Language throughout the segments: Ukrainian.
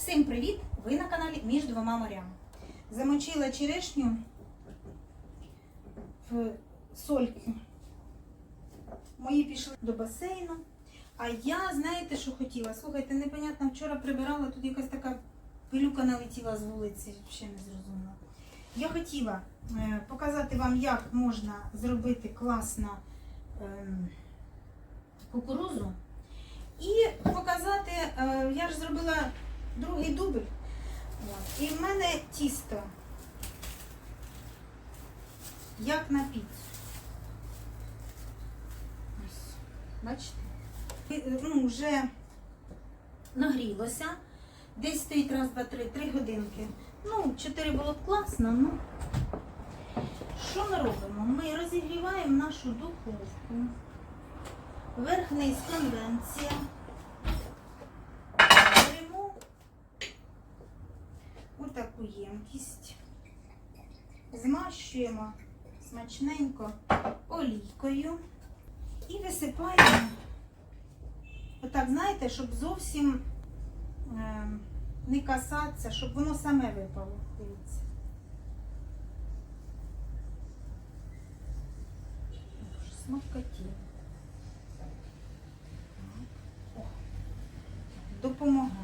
Всім привіт! Ви на каналі Між двома морями. Замочила черешню в сольки. Мої пішли до басейну. А я, знаєте, що хотіла? Слухайте, непонятно, вчора прибирала, тут якась така пилюка налетіла з вулиці, взагалі не зрозуміла. Я хотіла е, показати вам, як можна зробити класно ем, кукурузу. І показати, е, я ж зробила другий дубль. І в мене тісто, як на піцу. Ось, бачите? Ну, вже нагрілося. Десь стоїть раз, два, три, три годинки. Ну, чотири було б класно, ну. Що ми робимо? Ми розігріваємо нашу духовку. Верх-низ конвенція. Отаку ємкість. Змащуємо смачненько олійкою і висипаємо. Отак, знаєте, щоб зовсім е, не касатися, щоб воно саме випало. Дивіться. Смакоті. Допомагає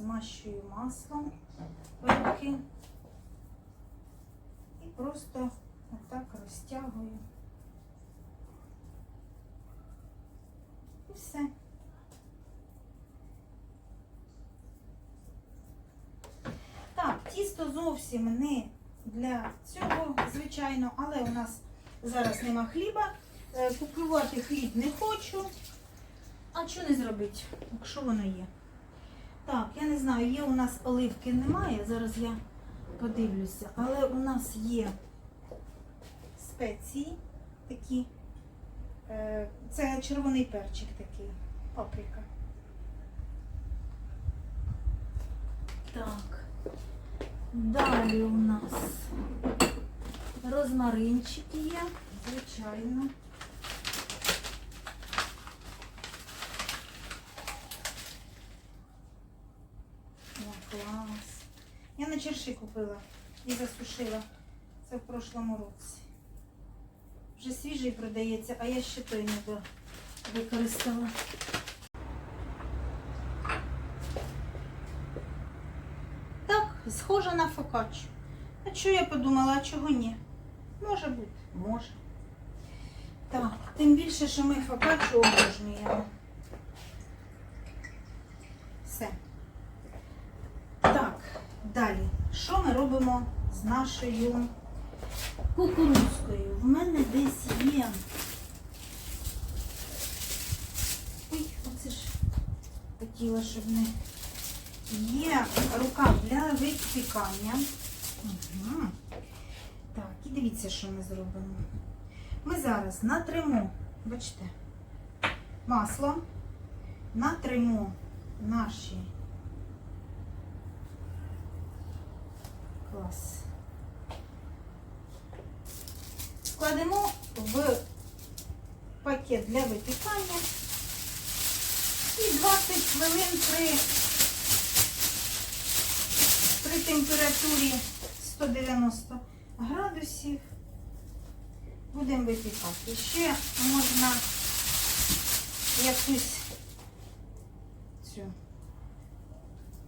Змащую маслом руки і просто отак розтягую. І все. Так, тісто зовсім не для цього, звичайно, але у нас зараз нема хліба. Е, Купувати хліб не хочу. А що не зробити, якщо воно є? Так, я не знаю, є у нас оливки немає, зараз я подивлюся, але у нас є спеції такі. Е, Це червоний перчик такий, паприка. Так. Далі у нас розмаринчик є, звичайно. О, клас. Черши купила і засушила. Це в прошлому році. Вже свіжий продається, а я ще той не використала. Так, схожа на фокаччу. А що я подумала, а чого ні? Може бути, може. Так, тим більше, що ми фокаччу обожнюємо. Все. Так, далі. Що ми робимо з нашою кукурузкою? В мене десь є. Ой, оце ж хотіла, щоб не. Є рука для випікання. Угу. Так, і дивіться, що ми зробимо. Ми зараз натримо, бачите, масло, натримо наші клас. Складемо в пакет для випікання і 20 хвилин при, при температурі 190 градусів будемо випікати. Ще можна якусь цю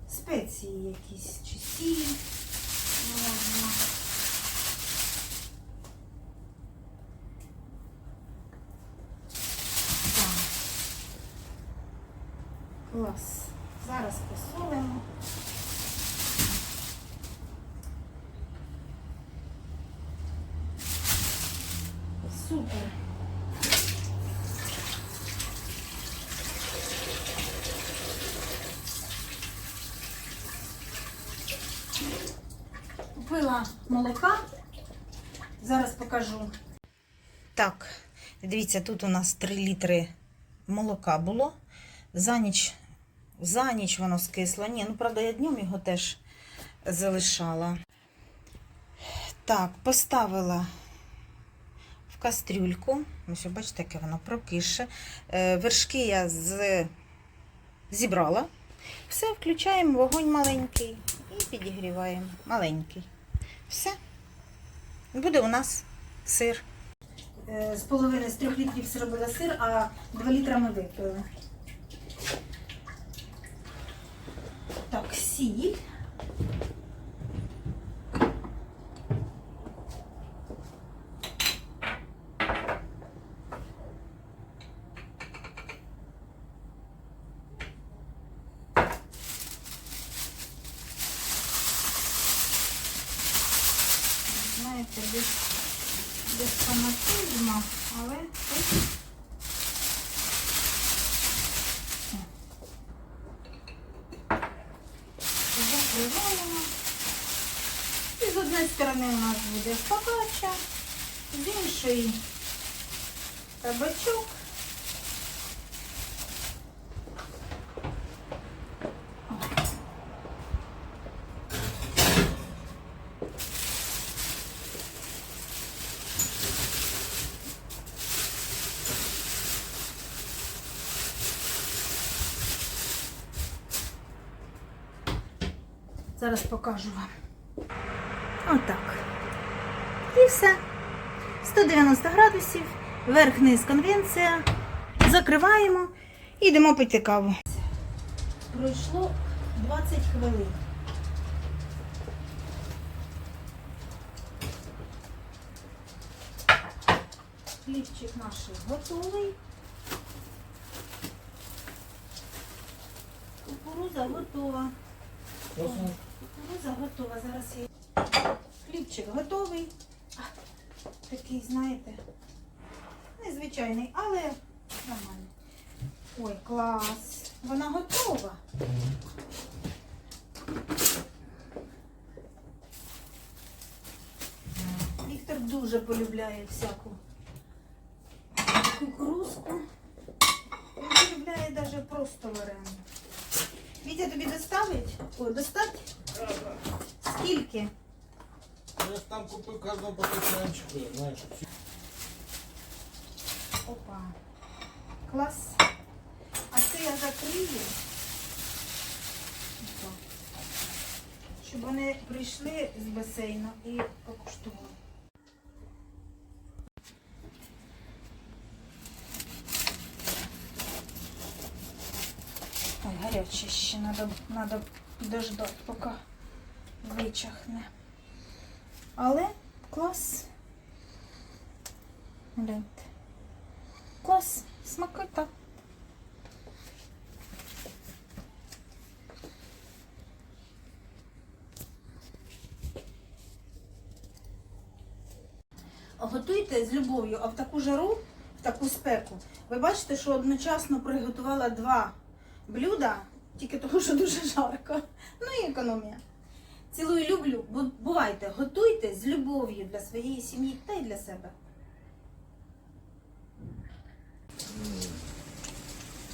спеції якісь чи сіль. Клас. Зараз посолимо. Супер. Купила молока. Зараз покажу. Так, дивіться, тут у нас 3 літри молока було. За ніч, за ніч воно скисло. Ні, ну правда, я днем його теж залишала. Так, поставила в кастрюльку. Ось, бачите, яке воно прокише. Е, Вершки я з... зібрала. Все, включаємо вогонь маленький і підігріваємо. Маленький. Все. Буде у нас сир. Е, З половини з трьох літрів зробила сир, а два літра ми випили. Так, сіль. Знаєте, без, без фанатизму, але ось. Закриваємо. І з однієї сторони у нас буде фокача, з іншої табачок. Зараз покажу вам. Отак. І все. 190 градусів, верх-низ конвенція. Закриваємо і йдемо пити каву. Пройшло 20 хвилин. Хлібчик наш готовий. Кукуруза готова. Кукуруза готова. Зараз я. Хлібчик готовий. Такий, знаєте, незвичайний, але нормально. Ой, клас. Вона готова. Віктор дуже полюбляє всяку кукурузку. Полюбляє навіть просто варену. Вітя тобі доставить? О, достать? Скільки? Я ж там купив кожного по стаканчику, знаєш. Опа. Клас. А це я закрию. Щоб вони прийшли з басейну і покуштували. Ой, гаряче ще надо подождати, поки вичахне. Але клас. Гляньте. Клас, смакота. Готуйте з любов'ю, а в таку жару, в таку спеку. Ви бачите, що одночасно приготувала два блюда, тільки тому, що дуже жарко. Ну і економія. Цілую люблю. Бувайте, готуйте з любов'ю для своєї сім'ї та й для себе.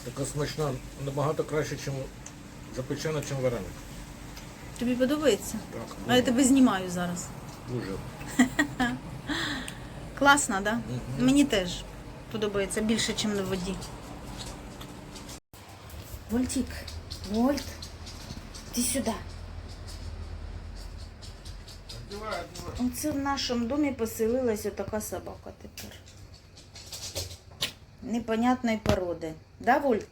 Така смачна, набагато краще, ніж запечена, ніж вареник. Тобі подобається? Так, А я тебе знімаю зараз. дуже. Класно, так? Да? Мгм. Мені теж подобається більше, ніж на воді. Вольтик, Вольт, ти сюда. Оце в нашому домі поселилася така собака тепер. Непонятної породи. Да, Вольт?